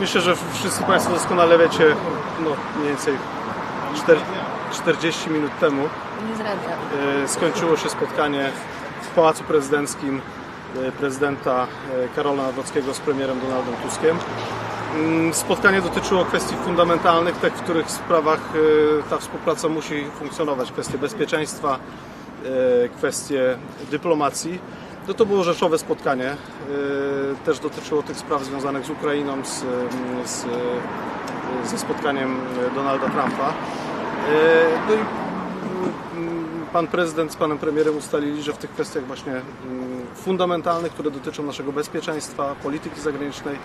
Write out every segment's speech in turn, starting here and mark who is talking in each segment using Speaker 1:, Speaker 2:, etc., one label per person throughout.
Speaker 1: Myślę, że wszyscy Państwo doskonale wiecie, no mniej więcej czter- 40 minut temu e, skończyło się spotkanie w Pałacu Prezydenckim e, prezydenta e, Karola Nawrockiego z premierem Donaldem Tuskiem. Mm, Spotkanie dotyczyło kwestii fundamentalnych, tych, w których sprawach ta współpraca musi funkcjonować. Kwestie bezpieczeństwa, kwestie dyplomacji. No to było rzeczowe spotkanie. E, Też dotyczyło tych spraw związanych z Ukrainą, z, mm, z, e, ze spotkaniem e, Donalda Trumpa. E, No i mm, pan prezydent z panem premierem ustalili, że w tych kwestiach właśnie mm, fundamentalnych, które dotyczą naszego bezpieczeństwa, polityki zagranicznej, e,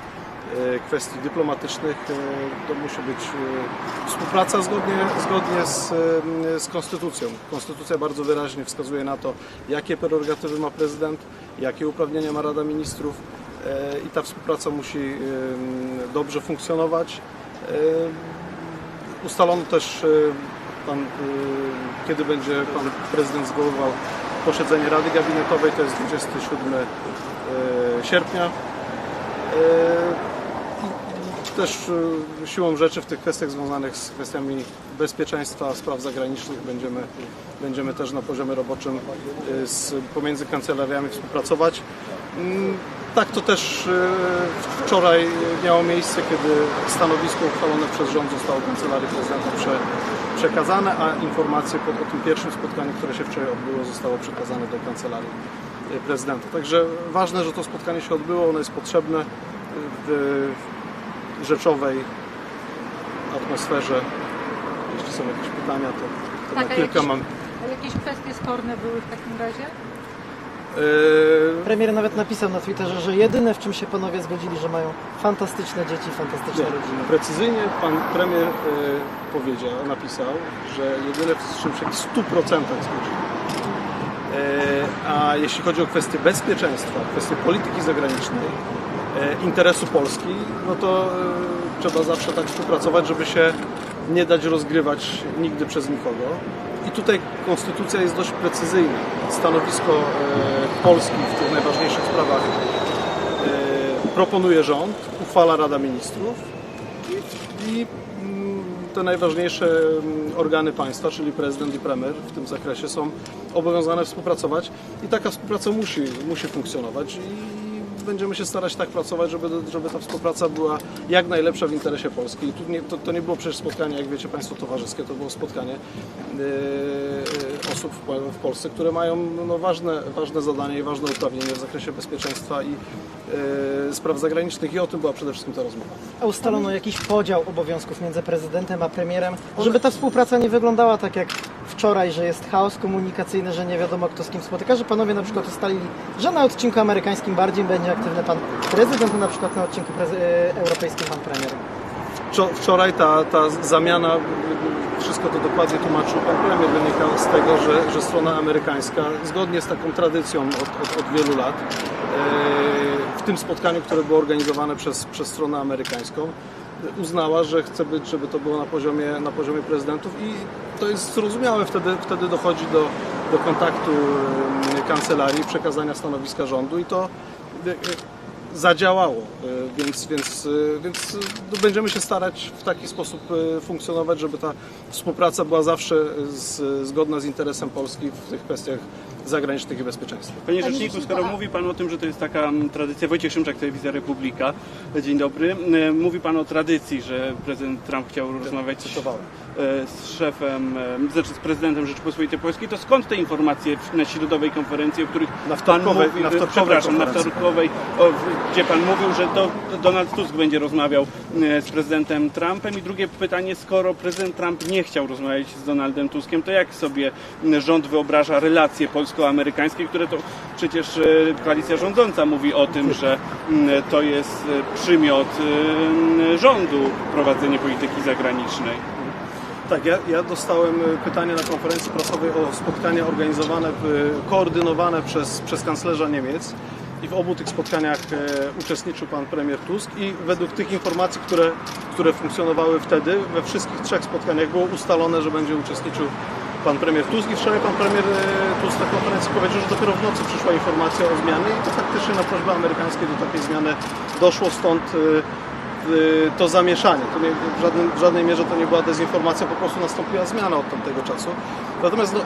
Speaker 1: kwestii dyplomatycznych, e, to musi być e, współpraca zgodnie, zgodnie z, e, z konstytucją. Konstytucja bardzo wyraźnie wskazuje na to, jakie prerogatywy ma prezydent, jakie uprawnienia ma Rada Ministrów e, i ta współpraca musi e, dobrze funkcjonować. E, Ustalono też, e, pan, e, kiedy będzie pan prezydent zwoływał posiedzenie Rady Gabinetowej, to jest 27 e, sierpnia. Też e, siłą rzeczy w tych kwestiach związanych z kwestiami bezpieczeństwa, spraw zagranicznych będziemy, będziemy też na poziomie roboczym e, z, pomiędzy kancelariami współpracować. Mm, Tak to też e, wczoraj miało miejsce, kiedy stanowisko uchwalone przez rząd zostało Kancelarii Prezydenta prze, przekazane, a informacje po tym pierwszym spotkaniu, które się wczoraj odbyło, zostało przekazane do Kancelarii Prezydenta. Także ważne, że to spotkanie się odbyło, ono jest potrzebne w rzeczowej atmosferze. Jeśli są jakieś pytania, to, to
Speaker 2: Tak,
Speaker 1: na kilka
Speaker 2: jakieś-
Speaker 1: mam.
Speaker 2: A jakieś kwestie sporne były w takim razie?
Speaker 1: E,
Speaker 3: Premier nawet napisał na Twitterze, że jedyne w czym się panowie zgodzili, że mają fantastyczne dzieci, fantastyczne
Speaker 1: Nie,
Speaker 3: rodziny.
Speaker 1: precyzyjnie pan premier e, powiedział, napisał, że jedyne w czym się w 100% zgodzili. E, a jeśli chodzi o kwestie bezpieczeństwa, kwestie polityki zagranicznej, interesu Polski, no to e, trzeba zawsze tak współpracować, żeby się nie dać rozgrywać nigdy przez nikogo. I tutaj konstytucja jest dość precyzyjna. Stanowisko e, Polski w tych najważniejszych sprawach e, proponuje rząd, uchwala Rada Ministrów i, i mm, te najważniejsze mm, organy państwa, czyli prezydent i premier w tym zakresie są obowiązane współpracować i taka współpraca musi, musi funkcjonować będziemy się starać tak pracować, żeby, żeby ta współpraca była jak najlepsza w interesie Polski. I tu nie, to, to nie było przecież spotkanie, jak wiecie Państwo, towarzyskie, to było spotkanie e, osób w, w Polsce, które mają no, ważne, ważne zadanie i ważne uprawnienie w zakresie bezpieczeństwa i e, spraw zagranicznych i o tym była przede wszystkim ta rozmowa.
Speaker 3: A ustalono jakiś podział obowiązków między prezydentem a premierem, żeby ta współpraca nie wyglądała tak jak wczoraj, że jest chaos komunikacyjny, że nie wiadomo kto z kim spotyka, że panowie na przykład ustalili, że na odcinku amerykańskim bardziej będzie aktywny pan prezydent, a na przykład na odcinku e, europejskim pan premier.
Speaker 1: Wczo- Wczoraj ta, ta zamiana, wszystko to dokładnie tłumaczył pan premier, wynika z tego, że, że strona amerykańska, zgodnie z taką tradycją od, od, od wielu lat, e, w tym spotkaniu, które było organizowane przez, przez stronę amerykańską, uznała, że chce być, żeby to było na poziomie, na poziomie prezydentów i to jest zrozumiałe, wtedy, wtedy dochodzi do, do kontaktu e, kancelarii, przekazania stanowiska rządu i to e, e, zadziałało, e, więc, więc, więc będziemy się starać w taki sposób funkcjonować, żeby ta współpraca była zawsze z, zgodna z interesem Polski w tych kwestiach zagranicznych i bezpieczeństwa.
Speaker 4: Panie Rzeczniku, skoro mówi Pan o tym, że to jest taka mm, tradycja, Wojciech Szymczak, Telewizja Republika, dzień dobry. E, Mówi Pan o tradycji, że prezydent Trump chciał rozmawiać z,
Speaker 1: Cytowałem.
Speaker 4: e, z szefem, e, znaczy z prezydentem Rzeczypospolitej Polskiej, to skąd te informacje na środowej konferencji, o których
Speaker 1: Na
Speaker 4: Pan mówił,
Speaker 1: na wtorkowej
Speaker 4: przepraszam, na wtorkowej, gdzie Pan mówił, że to Donald Tusk będzie rozmawiał z prezydentem Trumpem i drugie pytanie, skoro prezydent Trump nie chciał rozmawiać z Donaldem Tuskiem, to jak sobie rząd wyobraża relacje polsko-amerykańskie, które to przecież e, koalicja rządząca mówi o tym, że m, to jest e, przymiot e, rządu prowadzenie polityki zagranicznej.
Speaker 1: Tak, ja, ja dostałem pytanie na konferencji prasowej o spotkania organizowane, koordynowane przez, przez kanclerza Niemiec i w obu tych spotkaniach uczestniczył pan premier Tusk i według tych informacji, które, które funkcjonowały wtedy, we wszystkich trzech spotkaniach było ustalone, że będzie uczestniczył pan premier Tusk i wczoraj pan premier e, Tusk na konferencji powiedział, że dopiero w nocy przyszła informacja o zmianie i to faktycznie na prośbę amerykańskiej do takiej zmiany doszło, stąd e, y, to zamieszanie. To nie, w, żadnym, w żadnej mierze to nie była dezinformacja, po prostu nastąpiła zmiana od tamtego czasu. Natomiast no,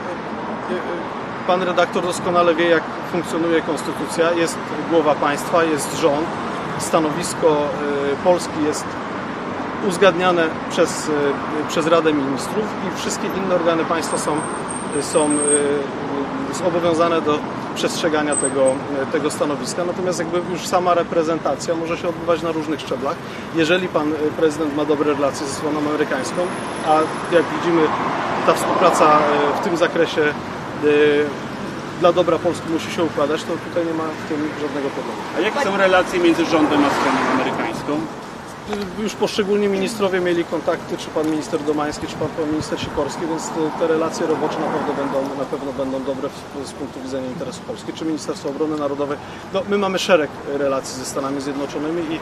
Speaker 1: pan redaktor doskonale wie, jak funkcjonuje konstytucja. Jest głowa państwa, jest rząd, stanowisko Polski jest uzgadniane przez, y, przez Radę Ministrów i wszystkie inne organy państwa są, są y, zobowiązane do przestrzegania tego, y, tego stanowiska. Natomiast jakby już sama reprezentacja może się odbywać na różnych szczeblach. Jeżeli pan y, prezydent ma dobre relacje ze stroną amerykańską, a jak widzimy ta współpraca y, w tym zakresie y, dla dobra Polski musi się układać, to tutaj nie ma w tym żadnego problemu.
Speaker 4: A jakie są relacje między rządem a stroną amerykańską?
Speaker 1: Już poszczególni ministrowie mieli kontakty, czy pan minister Domański, czy pan, minister Sikorski, więc te, te relacje robocze na pewno będą, na pewno będą dobre z, punktu widzenia interesu Polski, czy Ministerstwo Obrony Narodowej. No, my mamy szereg relacji ze Stanami Zjednoczonymi i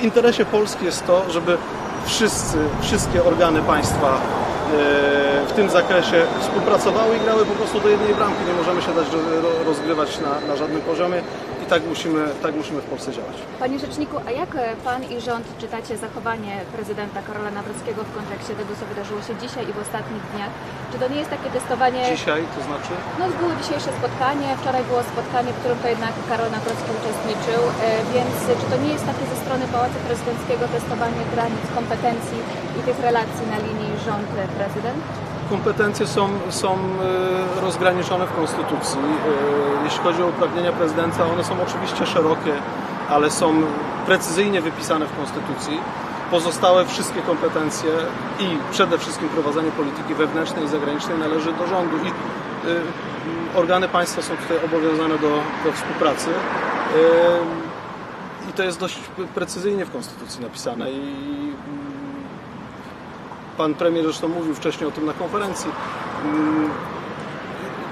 Speaker 1: w interesie Polski jest to, żeby wszyscy, wszystkie organy państwa w tym zakresie współpracowały i grały po prostu do jednej bramki. Nie możemy się dać ro- rozgrywać na, na żadnym poziomie tak musimy, tak musimy w Polsce działać.
Speaker 5: Panie Rzeczniku, a jak Pan i rząd czytacie zachowanie prezydenta Karola Nawrockiego w kontekście tego, co wydarzyło się dzisiaj i w ostatnich dniach? Czy to nie jest takie testowanie...
Speaker 1: Dzisiaj, to znaczy?
Speaker 5: No było dzisiejsze spotkanie, wczoraj było spotkanie, w którym to jednak Karol Nawrocki uczestniczył, e, więc czy to nie jest takie ze strony Pałacu Prezydenckiego testowanie granic kompetencji i tych relacji na linii rząd-prezydent?
Speaker 1: Kompetencje są, są e, rozgraniczone w Konstytucji. E, Jeśli chodzi o uprawnienia prezydenta, one są oczywiście szerokie, ale są precyzyjnie wypisane w Konstytucji. Pozostałe wszystkie kompetencje i przede wszystkim prowadzenie polityki wewnętrznej i zagranicznej należy do rządu i e, organy państwa są tutaj obowiązane do, do współpracy. I to jest dość precyzyjnie w Konstytucji napisane i Pan premier zresztą mówił wcześniej o tym na konferencji. Mm,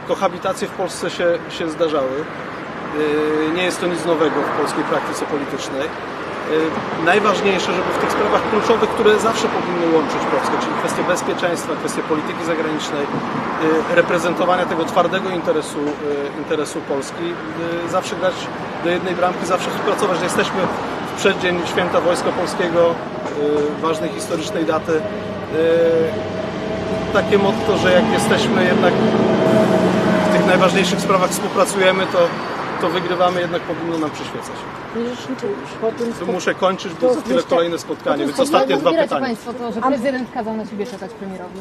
Speaker 1: Kohabitacje w Polsce się, się zdarzały. Yy, Nie jest to nic nowego w polskiej praktyce politycznej. Yy, Najważniejsze, żeby w tych sprawach kluczowych, które zawsze powinny łączyć Polskę, czyli kwestie bezpieczeństwa, kwestie polityki zagranicznej, yy, reprezentowania tego twardego interesu, interesu Polski, zawsze grać do jednej bramki, zawsze współpracować. Jesteśmy w przeddzień Święta Wojska Polskiego, ważnej historycznej daty. Yy, takie motto, że jak jesteśmy jednak w tych najważniejszych sprawach współpracujemy, to, to wygrywamy, jednak powinno nam przyświecać.
Speaker 3: Po tym
Speaker 1: Tu muszę kończyć, bo
Speaker 3: To
Speaker 1: za chwilę kolejne spotkanie, więc ostatnie dwa pytania.
Speaker 2: Państwo to, że prezydent kazał na siebie czekać premierowi?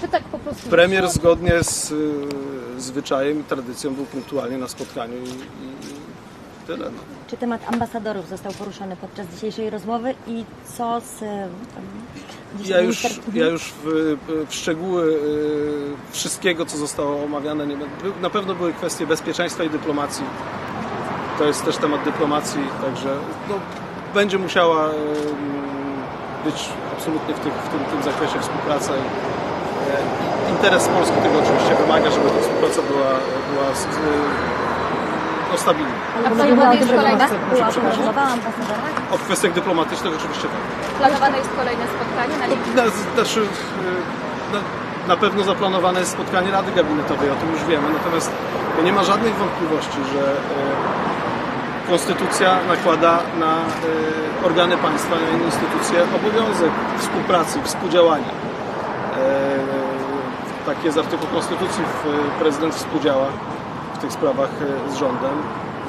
Speaker 2: Czy tak po prostu...
Speaker 1: Premier zgodnie z y, zwyczajem i tradycją był punktualnie na spotkaniu i, i tyle. No.
Speaker 6: Czy temat ambasadorów został poruszony podczas dzisiejszej rozmowy i co z...
Speaker 1: Ja już, ja już w, w szczegóły y, wszystkiego, co zostało omawiane, nie będę. Na pewno były kwestie bezpieczeństwa i dyplomacji. To jest też temat dyplomacji, także no, będzie musiała y, być absolutnie w, tych, w tym, tym zakresie współpraca. I, e, interes Polski tego oczywiście wymaga, żeby ta współpraca była, była no, stabilna.
Speaker 5: A?
Speaker 6: Była rozmowa o
Speaker 1: kwestiach dyplomatycznych oczywiście tak.
Speaker 5: Planowane jest kolejne spotkanie na linii
Speaker 1: Na, znaczy, y, na, na pewno zaplanowane jest spotkanie Rady Gabinetowej, o tym już wiemy, natomiast nie ma żadnych wątpliwości, że y, Konstytucja nakłada na y, organy państwa, na inne instytucje obowiązek współpracy, współdziałania. Y, Tak jest artykuł Konstytucji, prezydent współdziała w tych sprawach y, z rządem.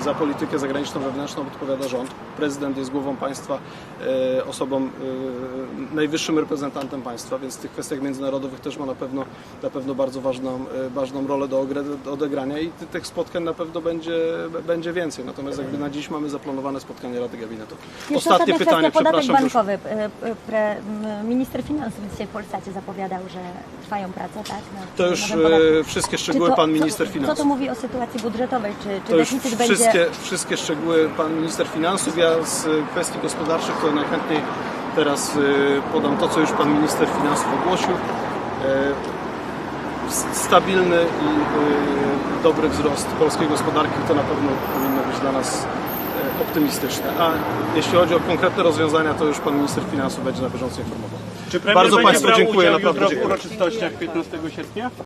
Speaker 1: Za politykę zagraniczną, wewnętrzną odpowiada rząd. Prezydent jest głową państwa, e, osobą, e, najwyższym reprezentantem państwa, więc w tych kwestiach międzynarodowych też ma na pewno, na pewno bardzo ważną, e, ważną rolę do, odegrania i ty- tych spotkań na pewno będzie, będzie więcej. Natomiast jakby na dziś mamy zaplanowane spotkanie Rady Gabinetowej.
Speaker 6: Jeszcze
Speaker 1: Ostatnie pytanie,
Speaker 6: podatek bankowy. Pre, minister finansów dzisiaj w Polsacie zapowiadał, że trwają prace, tak?
Speaker 1: To już wszystkie szczegóły
Speaker 6: to-
Speaker 1: pan
Speaker 6: co-
Speaker 1: minister
Speaker 6: Co
Speaker 1: finansów.
Speaker 6: to mówi o sytuacji budżetowej? Czy, czy deficyt będzie...
Speaker 1: wszystkie szczegóły pan minister finansów. Ja z kwestii gospodarczych to najchętniej teraz y, podam to, co już pan minister finansów ogłosił. E, Stabilny i y, dobry wzrost polskiej gospodarki to na pewno powinno być dla nas e, optymistyczne. A jeśli chodzi o konkretne rozwiązania, to już pan minister finansów będzie na bieżąco informował.
Speaker 4: Czy premier
Speaker 1: Bardzo
Speaker 4: będzie
Speaker 1: Państwu
Speaker 4: brał
Speaker 1: dziękuję,
Speaker 4: udział
Speaker 1: naprawdę
Speaker 4: jutro w
Speaker 1: dziękuję.
Speaker 4: uroczystościach 15 sierpnia?